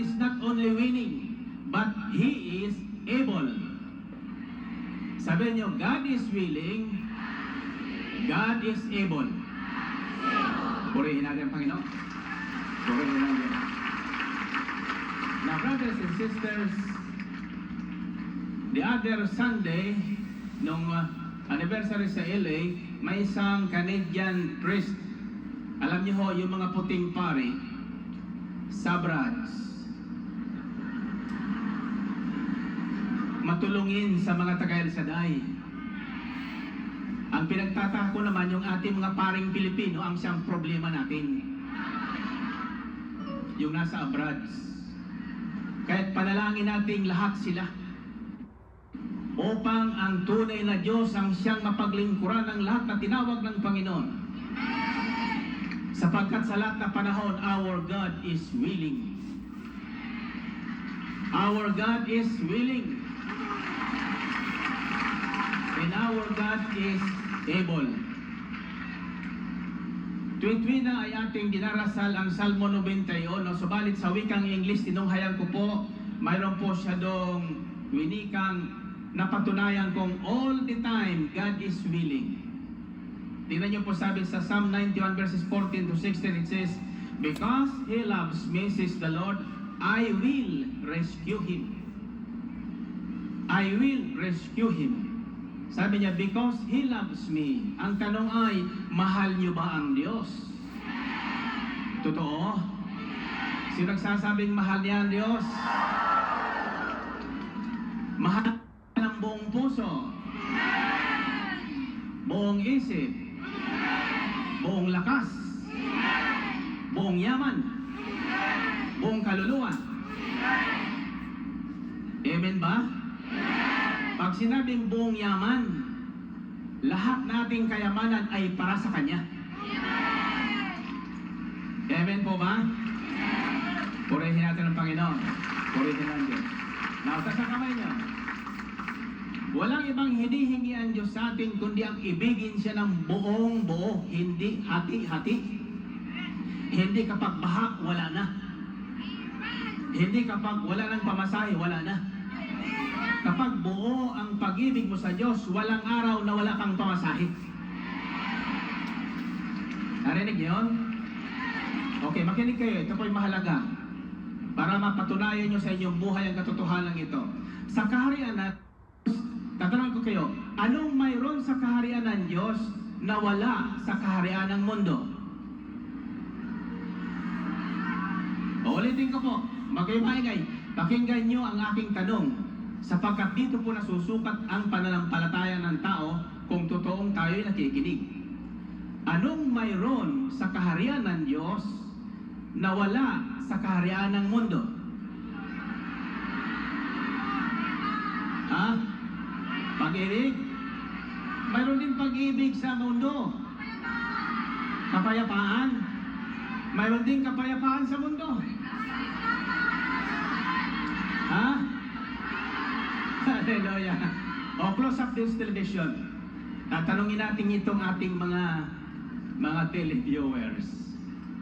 is not only winning, but He is able. Sabi niyo, God is willing, God is able. Purihin natin ang Panginoon. Purihin natin. Now, brothers and sisters, the other Sunday, nung uh, anniversary sa LA, may isang Canadian priest. Alam niyo ho, yung mga puting pari, sabrats, matulungin sa mga taga El Shaddai. Ang pinagtataka naman yung ating mga paring Pilipino ang siyang problema natin. Yung nasa abroad. Kahit panalangin nating lahat sila upang ang tunay na Diyos ang siyang mapaglingkuran ng lahat na tinawag ng Panginoon. Sapagkat sa lahat na panahon, our God is willing. Our God is willing. And our God is able. Tuwid-tuwid na ay ating dinarasal ang Salmo 91, subalit sa wikang English, tinunghayan ko po, mayroon po siya dong winikang napatunayan kong all the time, God is willing. Tingnan niyo po sabi sa Psalm 91 verses 14 to 16, it says, Because He loves me, says the Lord, I will rescue Him. I will rescue Him. Sabi niya, because He loves me. Ang tanong ay, mahal niyo ba ang Diyos? Totoo? Sino nagsasabing mahal niya ang Diyos? Mahal ng buong puso. Buong isip. Buong lakas. Buong yaman. Buong kaluluwa. Amen ba? Pag sinabing buong yaman, lahat nating kayamanan ay para sa Kanya. Amen po ba? Purihin natin ang Panginoon. Purihin ang Diyos. Nauta sa kamay niyo. Walang ibang hinihingi ang Diyos sa atin kundi ang ibigin siya ng buong buo, hindi hati-hati. Hindi kapag baha, wala na. Hindi kapag wala ng pamasahe, wala na. Kapag buo ang pag-ibig mo sa Diyos, walang araw na wala kang pamasahe. Narinig yun? Okay, makinig kayo. Ito po'y mahalaga. Para mapatunayan nyo sa inyong buhay ang katotohanan ito. Sa kaharian na, tatanungin ko kayo, anong mayroon sa kaharian ng Diyos na wala sa kaharian ng mundo? Uulitin ko po, magkayo-maingay, pakinggan nyo ang aking tanong sapagkat dito po nasusukat ang pananampalataya ng tao kung totoong tayo'y nakikinig. Anong mayroon sa kaharian ng Diyos na wala sa kaharian ng mundo? Ha? Pag-ibig? Mayroon din pag-ibig sa mundo. Kapayapaan? Mayroon din kapayapaan sa mundo. Hallelujah. O, close up this television. Tatanungin natin itong ating mga mga televiewers.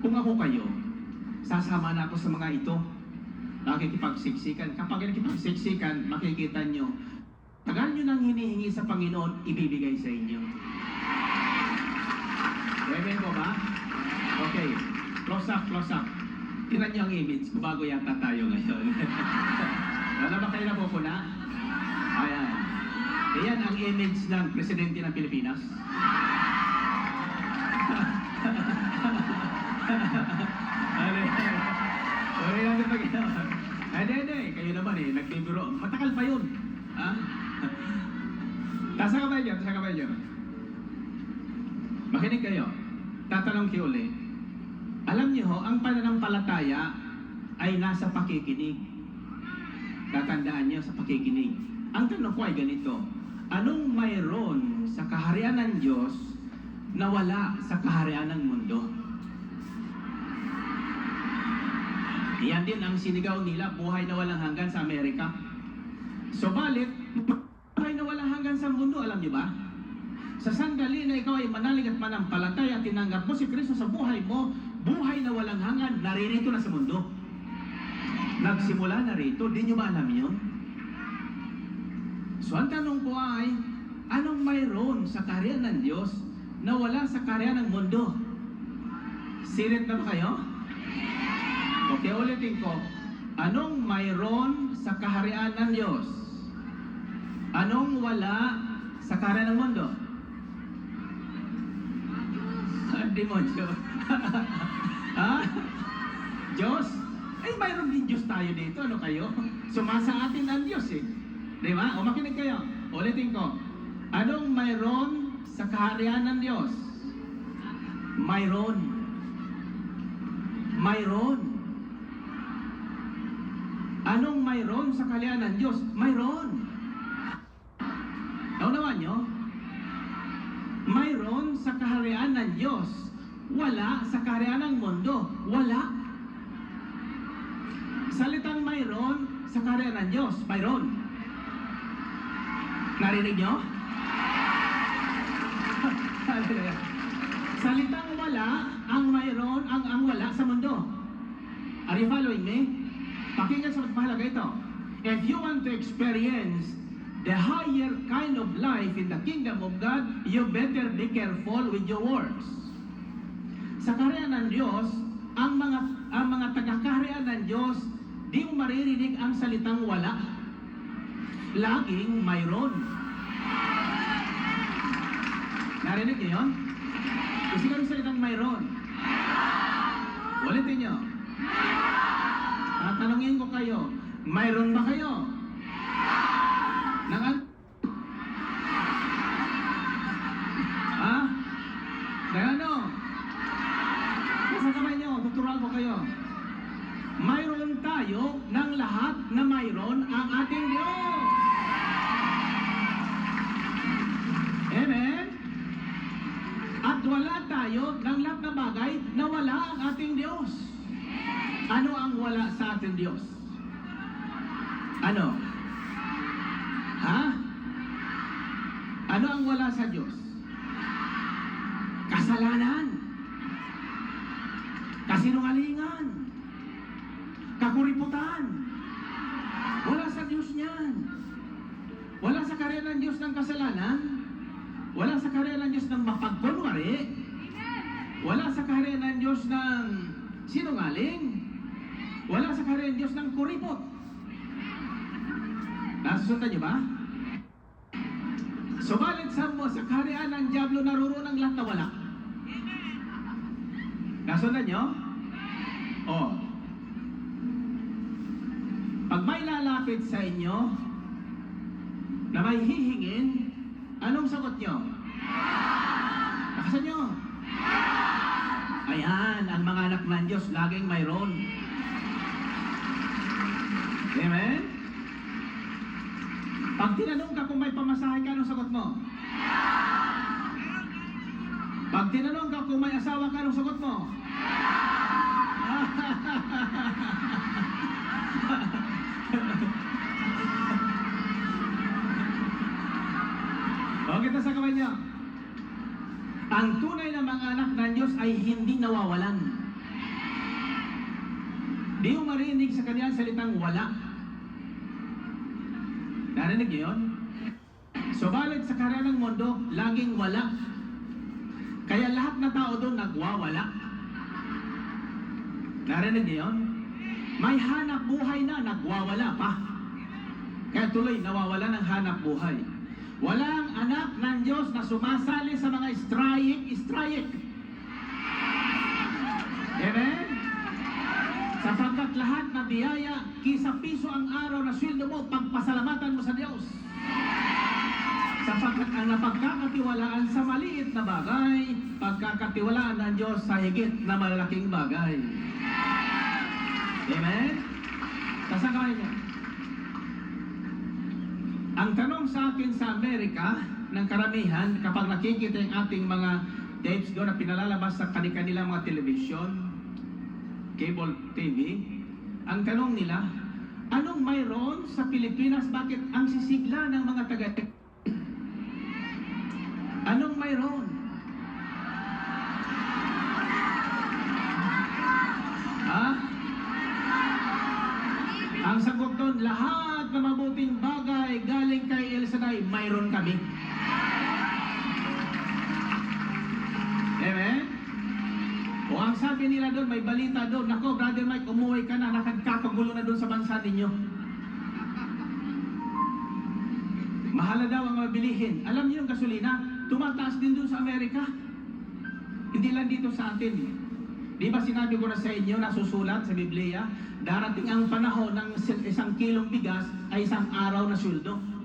Kung ako kayo, sasama na ako sa mga ito. Nakikipagsiksikan. Kapag nakikipagsiksikan, makikita nyo, tagal nyo nang hinihingi sa Panginoon, ibibigay sa inyo. Amen po ba? Okay. Close up, close up. Tinan nyo ang image. Bago yata tayo ngayon. Wala ba kayo napupuna? Ayan. Ayan ang image ng presidente ng Pilipinas. Sorry ito ginawa. Hindi, hindi. Kayo naman eh. Nagbibiro. Matagal pa yun. Ha? Tasa kamay niyo. Tasa kamay niyo. Makinig kayo. Tatanong kayo ulit. Alam niyo ho, ang pananampalataya ay nasa pakikinig. Tatandaan niyo sa pakikinig. Ang tanong ko ay ganito. Anong mayroon sa kaharian ng Diyos na wala sa kaharian ng mundo? Yan din ang sinigaw nila, buhay na walang hanggan sa Amerika. Subalit, buhay na walang hanggan sa mundo, alam niyo ba? Sa sandali na ikaw ay manalig at manampalataya, tinanggap mo si Kristo sa buhay mo, buhay na walang hanggan, naririto na sa mundo. nagsimula na rito. Di nyo ba alam yun? So ang tanong ko ay, anong mayroon sa kaharian ng Diyos na wala sa kaharian ng mundo? Sirit na ba kayo? Okay, ulitin ko. Anong mayroon sa kaharian ng Diyos? Anong wala sa kaharian ng mundo? Demonyo. ha? Diyos? Ay, mayroon din Diyos tayo dito. Ano kayo? Sumasa atin ang Diyos eh. Di ba? O makinig kayo. Ulitin ko. Anong mayroon sa kaharian ng Diyos? Mayroon. Mayroon. Anong mayroon sa kaharian ng Diyos? Mayroon. Naunawan nyo? Mayroon sa kaharian ng Diyos. Wala sa kaharian ng mundo. Wala. Salitang mayroon sa kaharian ng Diyos. Mayroon. Narinig nyo? Salitang wala, ang mayroon, ang ang wala sa mundo. Are you following me? Pakinggan sa mahalaga ito. If you want to experience the higher kind of life in the kingdom of God, you better be careful with your words. Sa kaharian ng Diyos, ang mga ang mga taga-kaharian ng Diyos, di mo maririnig ang salitang wala. Laging mayroon. Narinig niyo yun? Kasi kami salitang mayroon. Ulitin niyo. Tatanungin ko kayo, mayroon ba kayo? Nang an- Ha? Kaya ano? Nasa kamay niyo, tuturuan ko kayo. Ating Diyos. Ano ang wala sa ating Diyos? Ano? Ha? Ano ang wala sa Diyos? Kasalanan. Kasinungalingan. Kakuriputan. Wala sa Diyos niyan. Wala sa karya ng Diyos ng kasalanan. Wala sa karya ng Diyos ng mapagkunwari. Wala sa karya ng Diyos ng sinungaling. Wala sa karya ng Diyos ng kuripot. Nasusundan niyo ba? Subalit sa mo, sa kaharian ng Diablo, naroon ang lahat na wala. Nasundan niyo? Oh. Pag may lalapit sa inyo, na may hihingin, anong sagot niyo? Nakasan niyo? Ayan, ang mga anak ng Diyos, laging mayroon. Amen? Pag tinanong ka kung may pamasahe ka, anong sagot mo? Pag tinanong ka kung may asawa ka, anong sagot mo? o, kita sa kamay niyo. Ang tunay na mga anak ng Diyos ay hindi nawawalan. Di mo marinig sa kanyang salitang wala. Narinig niyo yun? Subalit sa karya mundo, laging wala. Kaya lahat na tao doon nagwawala. Narinig niyo yun? May hanap buhay na, nagwawala pa. Kaya tuloy, nawawala ng hanap buhay. Walang anak ng Diyos na sumasali sa mga strayik-strayik. Amen? Sapagkat lahat na biyaya, kisa piso ang araw na sweldo mo, pagpasalamatan mo sa Diyos. Sapagkat ang napagkakatiwalaan sa maliit na bagay, pagkakatiwalaan ng Diyos sa higit na malalaking bagay. Amen? Kasakay niya. Ang tanong sa akin sa Amerika, ng karamihan, kapag nakikita yung ating mga tapes doon na pinalalabas sa kanilang mga television, cable TV, ang tanong nila, anong mayroon sa Pilipinas? Bakit ang sisigla ng mga taga Anong mayroon? Ha? Ang sagot doon, lahat na mabuting bagay galing Shaddai, mayroon kami. Amen? O ang sabi nila doon, may balita doon, Nako, Brother Mike, umuwi ka na, nakagkakagulo na doon sa bansa ninyo. Mahal na daw ang mabilihin. Alam niyo yung gasolina, tumataas din doon sa Amerika. Hindi lang dito sa atin. Di ba sinabi ko na sa inyo, nasusulat sa Biblia, darating ang panahon ng isang kilong bigas ay isang araw na sweldo.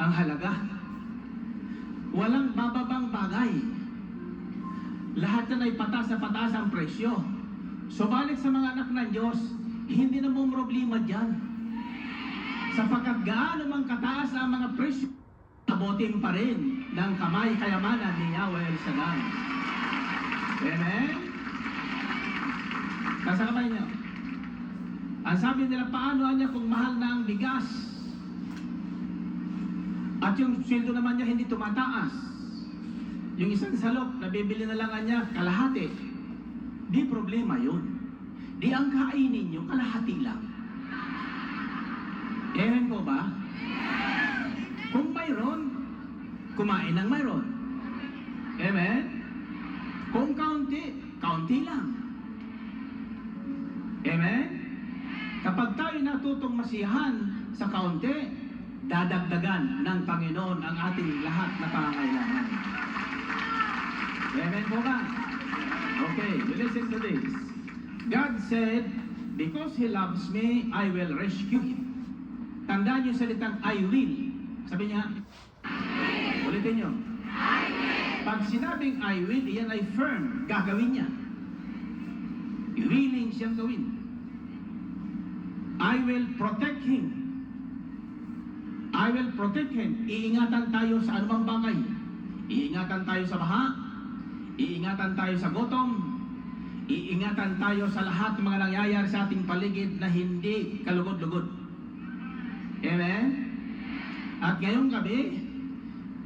Ang halaga. Walang bababang bagay. Lahat na ay patas na patas ang presyo. Subalit sa mga anak ng Diyos, hindi na mong problema dyan. Sapagkat gaano mang kataas ang mga presyo, abutin pa rin ng kamay kayamanan ni Yahweh El Shaddai. Amen? Nasa kamay niyo. Ang sabi nila, paano niya kung mahal na ang bigas? At yung sweldo naman niya hindi tumataas. Yung isang salok, nabibili na lang niya kalahati. Di problema yun. Di ang kainin niyo, kalahati lang. Amen po ba? Kung mayroon, kumain ng mayroon. Amen? Kung kaunti, kaunti lang. Amen? Kapag tayo natutong masiyahan sa kaunti, dadagdagan ng Panginoon ang ating lahat na pangangailangan. Amen po ba? Okay, listen to this. God said, Because He loves me, I will rescue Him. Tandaan yung salitang I will. Sabi niya, ulitin niyo. Pag sinabing I will, iyan ay firm. Gagawin niya. Willing siyang gawin. I will protect him. I will protect him. Iingatan tayo sa anumang bagay. Iingatan tayo sa baha. Iingatan tayo sa gutom. Iingatan tayo sa lahat ng mga nangyayari sa ating paligid na hindi kalugod-lugod. Amen? At ngayong gabi,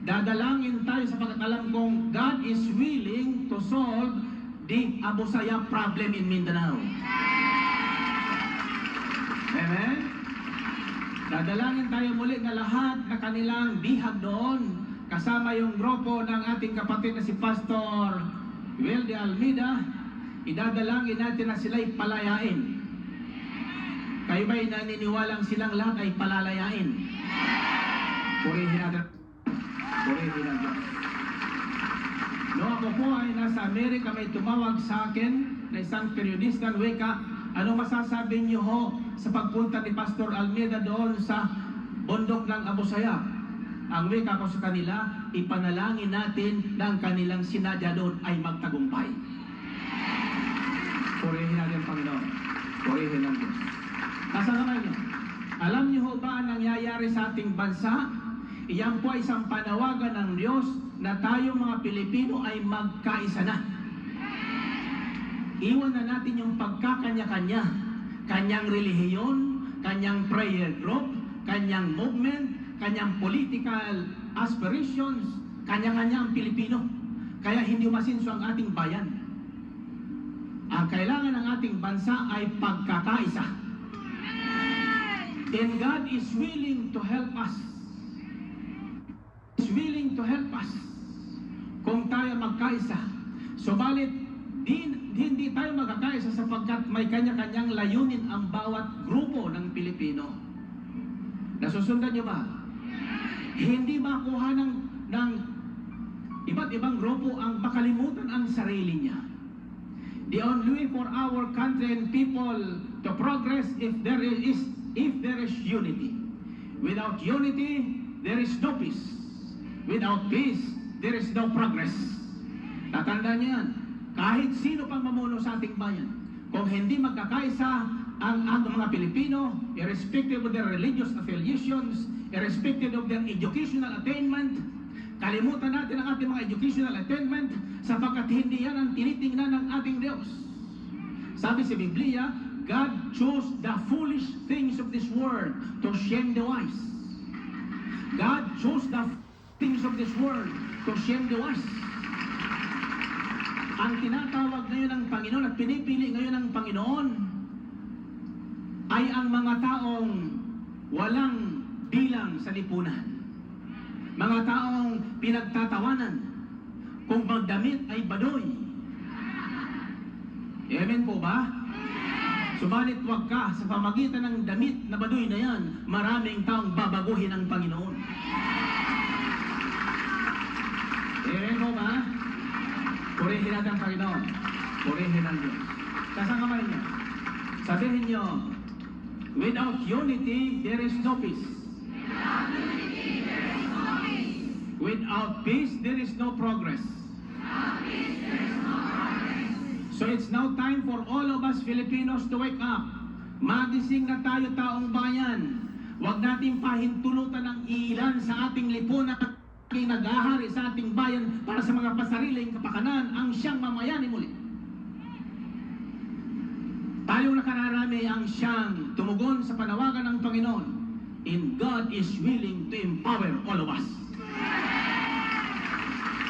dadalangin tayo sa pagkakalam kong God is willing to solve the Abu Sayyaf problem in Mindanao. Amen? Dadalangin tayo muli na lahat na kanilang bihag doon kasama yung grupo ng ating kapatid na si Pastor Will de Almeida idadalangin natin na sila'y palayain. Kayo ba'y naniniwalang silang lahat ay palalayain? Purihin natin. Purihin Diyos. No, ako po ay nasa Amerika, may tumawag sa akin na isang periodista, Weka, ano masasabi niyo ho sa pagpunta ni Pastor Almeida doon sa bundok ng Abu Sayyaf? Ang wika ko sa kanila, ipanalangin natin na ang kanilang sinadya doon ay magtagumpay. Purihin natin ang Panginoon. Purihin ang Diyos. Nasa kamay niyo. Alam niyo ho ba ang nangyayari sa ating bansa? Iyan po ay isang panawagan ng Diyos na tayo mga Pilipino ay magkaisa na. Iwan na natin yung pagkakanya-kanya. Kanyang relihiyon, kanyang prayer group, kanyang movement, kanyang political aspirations, kanya-kanya ang Pilipino. Kaya hindi masinso ang ating bayan. Ang kailangan ng ating bansa ay pagkakaisa. And God is willing to help us. Is willing to help us kung tayo magkaisa. Subalit, di, hindi tayo magkakaisa sapagkat may kanya-kanyang layunin ang bawat grupo ng Pilipino. Nasusundan niyo ba? Hindi makuha ng, ng iba't ibang grupo ang makalimutan ang sarili niya. The only way for our country and people to progress if there is if there is unity. Without unity, there is no peace. Without peace, there is no progress. Tatandaan niyo yan. Kahit sino pang mamuno sa ating bayan, kung hindi magkakaisa ang ating mga Pilipino, irrespective of their religious affiliations, irrespective of their educational attainment, kalimutan natin ang ating mga educational attainment sapagkat hindi yan ang tinitingnan ng ating Diyos. Sabi sa Biblia, God chose the foolish things of this world to shame the wise. God chose the things of this world to shame the wise. Ang tinatawag ngayon ng Panginoon at pinipili ngayon ng Panginoon ay ang mga taong walang bilang sa lipunan. Mga taong pinagtatawanan kung magdamit ay badoy. Amen po ba? Subalit wag ka sa pamagitan ng damit na baduy na yan, maraming taong babaguhin ng Panginoon. Amen po ba? Purihin natin ang Panginoon. Purihin ang Diyos. Sa kamay niya. Sabihin niyo, without unity, there is no peace. Without peace, there is no progress. So it's now time for all of us Filipinos to wake up. Magising na tayo taong bayan. Huwag nating pahintulutan ng ilan sa ating lipunan naghahari sa ating bayan para sa mga pasariling kapakanan ang siyang mamayani muli. Tayong nakararami ang siyang tumugon sa panawagan ng Panginoon. And God is willing to empower all of us.